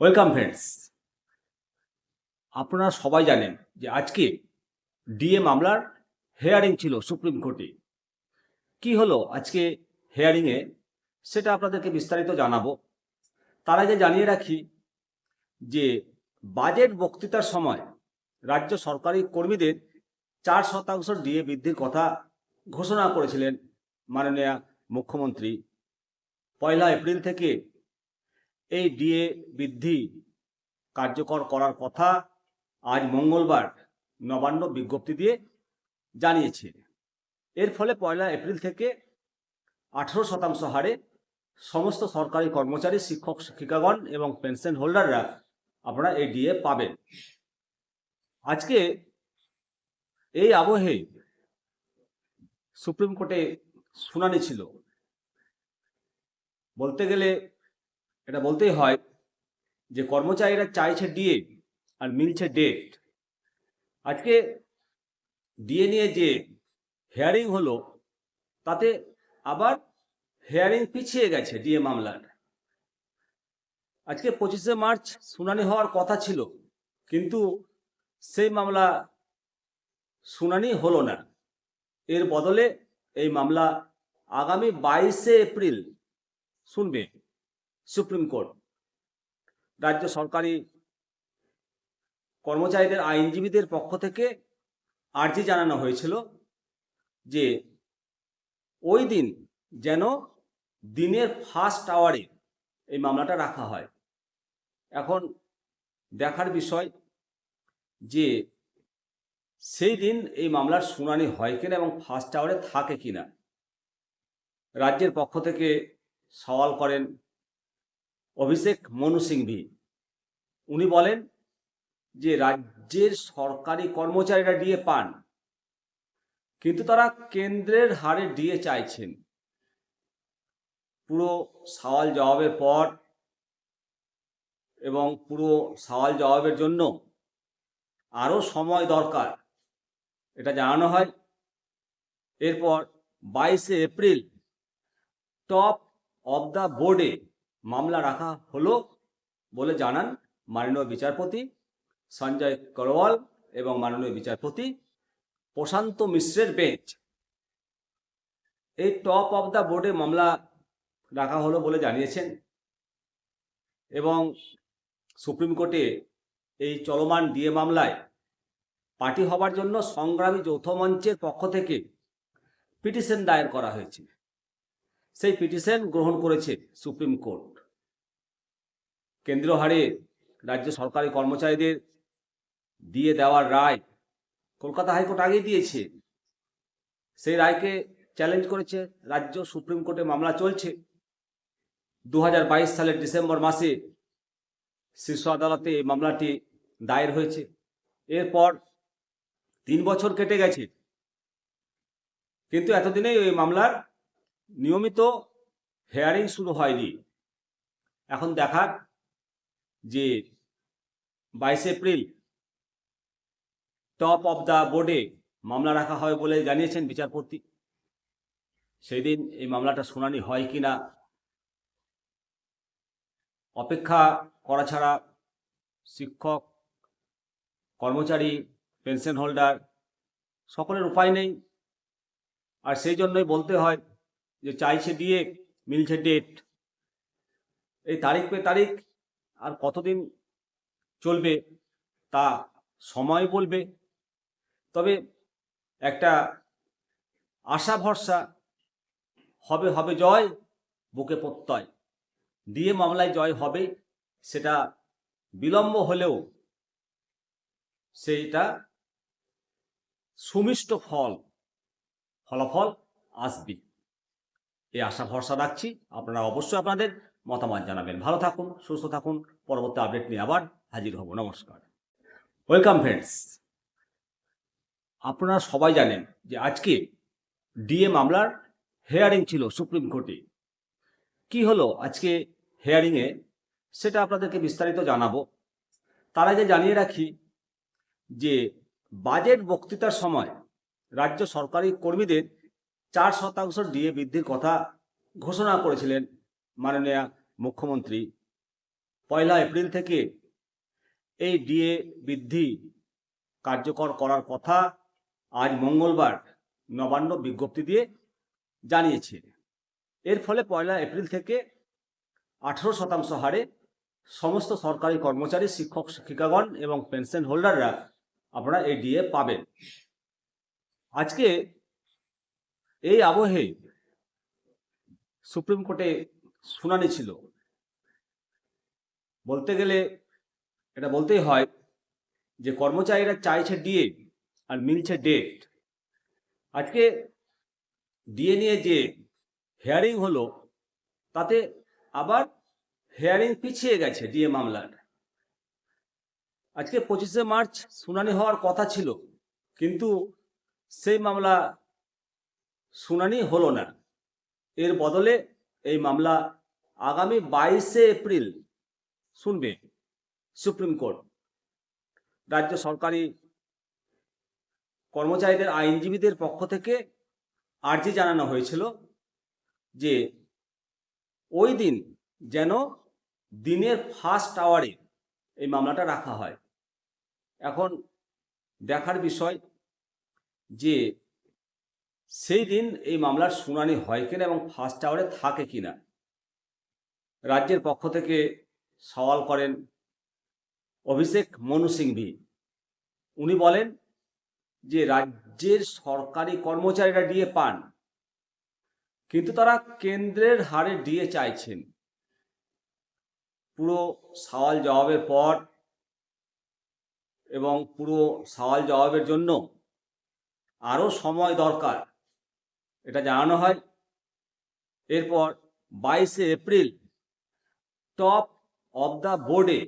Welcome friends আপনারা সবাই জানেন যে আজকে ডিএ মামলার হেয়ারিং ছিল সুপ্রিম কোর্টে কি হলো আজকে হেয়ারিংয়ে সেটা আপনাদেরকে বিস্তারিত জানাব। তার আগে জানিয়ে রাখি যে বাজেট বক্তৃতার সময় রাজ্য সরকারি কর্মীদের চার শতাংশ ডিএ বৃদ্ধির কথা ঘোষণা করেছিলেন মাননীয় মুখ্যমন্ত্রী। পয়লা এপ্রিল থেকে এই ডিএ বৃদ্ধি কার্যকর করার কথা আজ মঙ্গলবার নবান্ন বিজ্ঞপ্তি দিয়ে জানিয়েছে। এর ফলে পয়লা এপ্রিল থেকে আঠেরো শতাংশ হারে সমস্ত সরকারি কর্মচারী, শিক্ষক, শিক্ষিকাগণ এবং পেনশন হোল্ডাররা আপনারা এই ডিএ পাবেন। আজকে এই আবহে সুপ্রিম কোর্টে শুনানি ছিল। বলতে গেলে এটা বলতেই হয় যে কর্মচারীরা চাইছে ডিএ আর মিলছে ডেট আজকে ডিএ নিয়ে যে হেয়ারিং হলো, তাতে আবার হেয়ারিং পিছিয়ে গেছে ডিএ মামলার। আজকে পঁচিশে মার্চ শুনানি হওয়ার কথা ছিল, কিন্তু সেই মামলা শুনানি হলো না। এর বদলে এই মামলা আগামী বাইশে এপ্রিল শুনবে। Supreme Court. রাজ্য সরকারি কর্মচারীদের, আইনজীবীদের পক্ষ থেকে আর্জি জানানো হয়েছিল যে ওই দিন যেন দিনের ফার্স্ট আওয়ারে এই মামলাটা রাখা হয়। এখন দেখার বিষয় যে সেই দিন এই মামলার শুনানি হয় কিনা এবং ফার্স্ট আওয়ারে থাকে কিনা। রাজ্যের পক্ষ থেকে সওয়াল করেন অভিষেক মনু সিংভি। উনি বলেন যে, রাজ্যের সরকারি কর্মচারীরা ডিএ পান, কিন্তু তারা কেন্দ্রের হারে ডিএ চাইছেন। পুরো সওয়াল জবাবের পর এবং পুরো সওয়াল জবাবের জন্য আরও সময় দরকার, এটা জানানো হয়। এরপর বাইশে এপ্রিল টপ অব দ্য বোর্ডে মামলা রাখা হলো বলে জানান মাননীয় বিচারপতি সঞ্জয় করওয়াল এবং মাননীয় বিচারপতি প্রশান্ত মিশ্রের বেঞ্চ। এই টপ অব দ্য বোর্ডে মামলা রাখা হলো বলে জানিয়েছেন এবং সুপ্রিম কোর্টে এই চলমান ডিএ মামলায় পার্টি হবার জন্য সংগ্রামী যৌথ মঞ্চের পক্ষ থেকে পিটিশন দায়ের করা হয়েছে। সেই পিটিশন গ্রহণ করেছে সুপ্রিম কোর্ট। কেন্দ্রীয় হারে রাজ্য সরকারি কর্মচারীদের দিয়ে দেওয়ার রায় কলকাতা হাইকোর্ট আগেই দিয়েছে। সেই রায়কে চ্যালেঞ্জ করেছে রাজ্য সুপ্রিম কোর্টে মামলা চলছে। দু হাজার বাইশ সালের ডিসেম্বর মাসে শীর্ষ আদালতে এই মামলাটি দায়ের হয়েছে। এরপর তিন বছর কেটে গেছে। কিন্তু এতদিনেই ওই মামলার নিয়মিত হেয়ারিং শুরু হয়নি। এখন দেখার যে বাইশে এপ্রিল টপ অফ দ্য বোর্ডে মামলা রাখা হয় বলে জানিয়েছেন বিচারপতি। সেই দিন এই মামলাটা শুনানি হয় কি না অপেক্ষা করা ছাড়া শিক্ষক, কর্মচারী, পেনশন হোল্ডার সকলের উপায় নেই। আর সেই জন্যই বলতে হয় যে চাইছে দিয়ে মিলছে ডেট এই তারিখ পে তারিখ আর কতদিন চলবে তা সময় বলবে। তবে একটা আশা ভরসা হবে হবে জয়, বুকে প্রত্যয়। দিয়ে মামলায় জয় হবে সেটা বিলম্ব হলেও সেইটা সুমিষ্ট ফল, ফলাফল আসবে। এই আশা ভরসা রাখছি। আপনারা অবশ্যই আপনাদের মতামত জানাবেন। ভালো থাকুন, সুস্থ থাকুন। পরবর্তী আপডেট নিয়ে আবার হাজির হব। নমস্কার। ওয়েলকাম ফ্রেন্ডস আপনারা সবাই জানেন যে আজকে ডিএ মামলার হেয়ারিং ছিল সুপ্রিম কোর্টে। কি হলো আজকে হেয়ারিংয়ে সেটা আপনাদেরকে বিস্তারিত জানাব। তার আগে জানিয়ে রাখি যে বাজেট বক্তৃতার সময় রাজ্য সরকারি কর্মীদের চার শতাংশ ডিএ বৃদ্ধির কথা ঘোষণা করেছিলেন মাননীয় মুখ্যমন্ত্রী, পয়লা এপ্রিল থেকে এই ডিএ বৃদ্ধি কার্যকর করার কথা আজ মঙ্গলবার নবান্ন বিজ্ঞপ্তি দিয়ে জানিয়েছে। এর ফলে পয়লা এপ্রিল থেকে আঠারো শতাংশ হারে সমস্ত সরকারি কর্মচারী, শিক্ষক, শিক্ষিকাগণ এবং পেনশন হোল্ডাররা আপনারা এই ডিএ পাবেন। আজকে এই আবহে সুপ্রিম কোর্টে শুনানি ছিল। বলতে গেলে এটা বলতেই হয় যে কর্মচারীরা চাইছে ডিএ আর মিলছে ডেট আজকে ডিএ নিয়ে যে হেয়ারিং হলো, তাতে আবার হেয়ারিং পিছিয়ে গেছে ডিএ মামলার। আজকে পঁচিশে মার্চ শুনানি হওয়ার কথা ছিল, কিন্তু সেই মামলা শুনানি হলো না। এর বদলে এই মামলা আগামী বাইশে এপ্রিল শুনবে সুপ্রিম কোর্ট। রাজ্য সরকারি কর্মচারীদের, আইনজীবীদের পক্ষ থেকে আর্জি জানানো হয়েছিল যে ওই দিন যেন দিনের ফার্স্ট আওয়ারে এই মামলাটা রাখা হয়। এখন দেখার বিষয় যে সেই দিন এই মামলার শুনানি হয় কিনা এবং ফার্স্ট আওয়ারে থাকে কিনা? রাজ্যের পক্ষ থেকে সওয়াল করেন অভিষেক মনু সিংভি উনি বলেন যে, রাজ্যের সরকারি কর্মচারীরা ডিএ পান, কিন্তু তারা কেন্দ্রের হারে ডিএ চাইছেন। পুরো সওয়াল জবাবের পর এবং পুরো সওয়াল জবাবের জন্য আরও সময় দরকার। এটা জানানো হয়। এরপর বাইশে এপ্রিল টপ অব দ্য বোর্ডে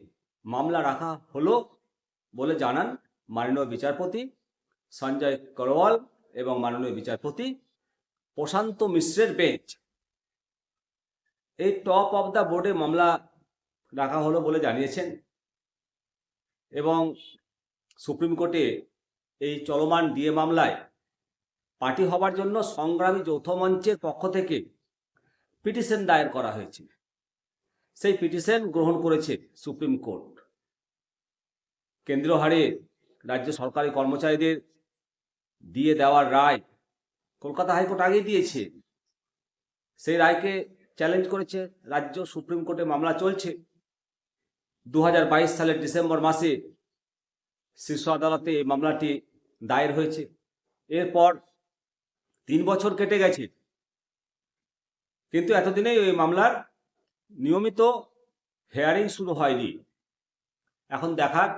মামলা রাখা হলো বলে জানান মাননীয় বিচারপতি সঞ্জয় করওয়াল এবং মাননীয় বিচারপতি প্রশান্ত মিশ্রের বেঞ্চ। এই টপ অব দ্য বোর্ডে মামলা রাখা হলো বলে জানিয়েছেন এবং সুপ্রিম কোর্টে এই চলমান ডিএ মামলায় পার্টি হবার জন্য সংগ্রামী যৌথ মঞ্চের পক্ষ থেকে পিটিশন দায়ের করা হয়েছে। সেই পিটিশন গ্রহণ করেছে সুপ্রিম কোর্ট। কেন্দ্রীয় হারে রাজ্য সরকারি কর্মচারীদের দিয়ে দেওয়ার রায় কলকাতা হাইকোর্ট আগেই দিয়েছে। সেই রায়কে চ্যালেঞ্জ করেছে রাজ্য সুপ্রিম কোর্টে মামলা চলছে। দু হাজার বাইশ সালের ডিসেম্বর মাসে শীর্ষ আদালতে এই মামলাটি দায়ের হয়েছে। এরপর তিন বছর কেটে গেছে। কিন্তু এতদিনে ওই মামলার নিয়মিত হেয়ারিং শুরু হয়নি। এখন দেখার